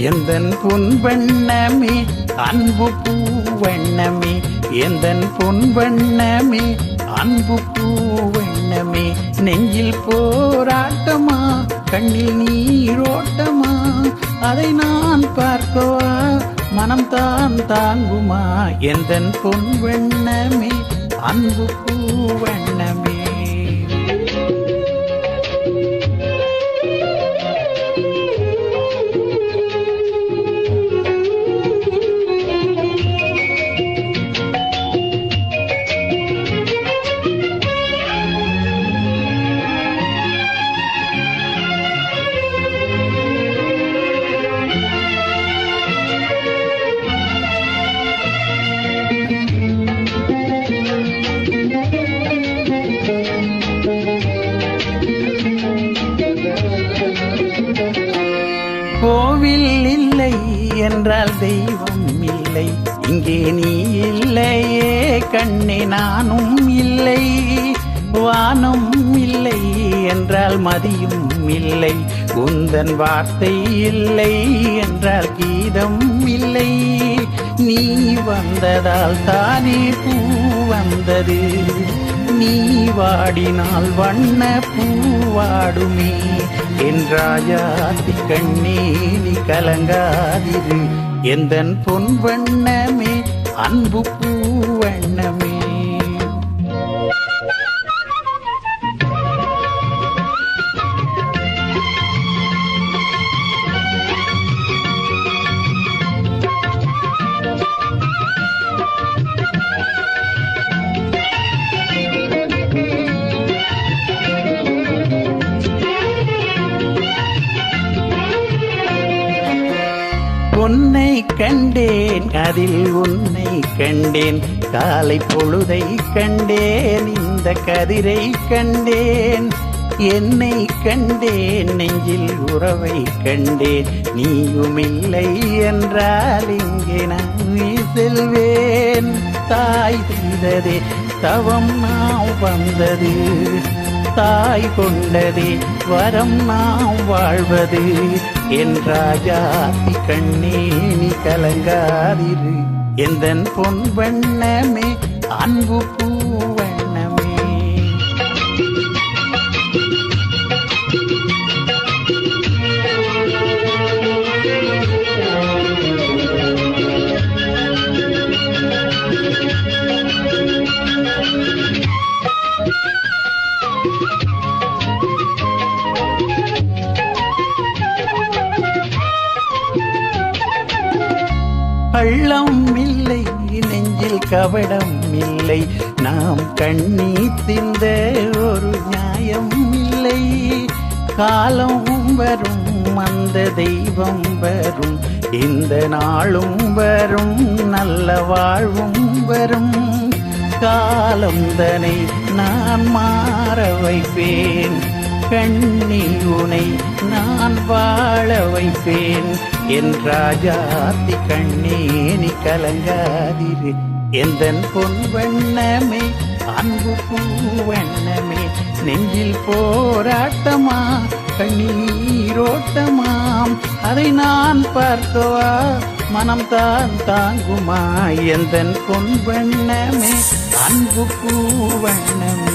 எந்தன் பொன்வண்ணமே அன்பு பூவெண்ணமே எந்தன் பொன்வண்ணமே அன்பு பூவெண்ணமே நெஞ்சில் போராட்டமா கண்ணில் நீரோட்டமா அதை நான் பார்க்கவா? மனம் தான் தாங்குமா? எந்தன் பொன்வண்ணமே அன்பு பூவெண்ண என்றால் தெய்வம் இல்லை. இங்கே நீ இல்லையே கண்ணே நானும் இல்லை. வானம் இல்லை என்றால் மதியும் இல்லை. உந்தன் வார்த்தை இல்லை என்றால் கீதம் இல்லை. நீ வந்ததால் தானே பூ வந்தது. நீ வாடினால் வண்ண பூவாடுமே. என்றாயாத்தி கண்ணே நீ கலங்காதிரு. எந்தன் பொன் வண்ணமே அன்பு பூவண்ணமே உன்னை கண்டேன் அதில் உன்னை கண்டேன் காலை பொழுதை கண்டேன் இந்த கதிரை கண்டேன். என்னை கண்டேன் நெஞ்சில் உறவை கண்டேன் நீயும் இல்லை என்றால் இங்கே நான் செல்வேன். தாய் செய்ததே தவம் நாம் வந்தது தாய் கொண்டதே வரம் நாம் வாழ்வது. என் என்றாஜாத்தி கண்ணே நீ கலங்காதிரு. எந்தன் பொன் வண்ணமே அன்பு பூ பள்ளம் இல்லை நெஞ்சில் கவடம் இல்லை நாம் கண்ணி திந்த ஒரு நியாயம் இல்லை காலம் வரும் அந்த தெய்வம் வரும். இந்த நாளும் வரும் நல்ல வாழ்வும் வரும். காலம் தனை நான் மாற வைப்பேன். கண்ணி உனை நான் வாழ வைப்பேன். என் ராஜாத்தி கண்ணே நீ கலங்காதிரு. எந்தன் பொன் வண்ணமே அன்பு பூவண்ணமே நெஞ்சில் போராட்டமா கண்ணீரோட்டமாம். அதை நான் பார்க்கவா மனம் தான் தாங்குமா? எந்தன் பொன் வண்ணமே அன்பு பூவண்ணமே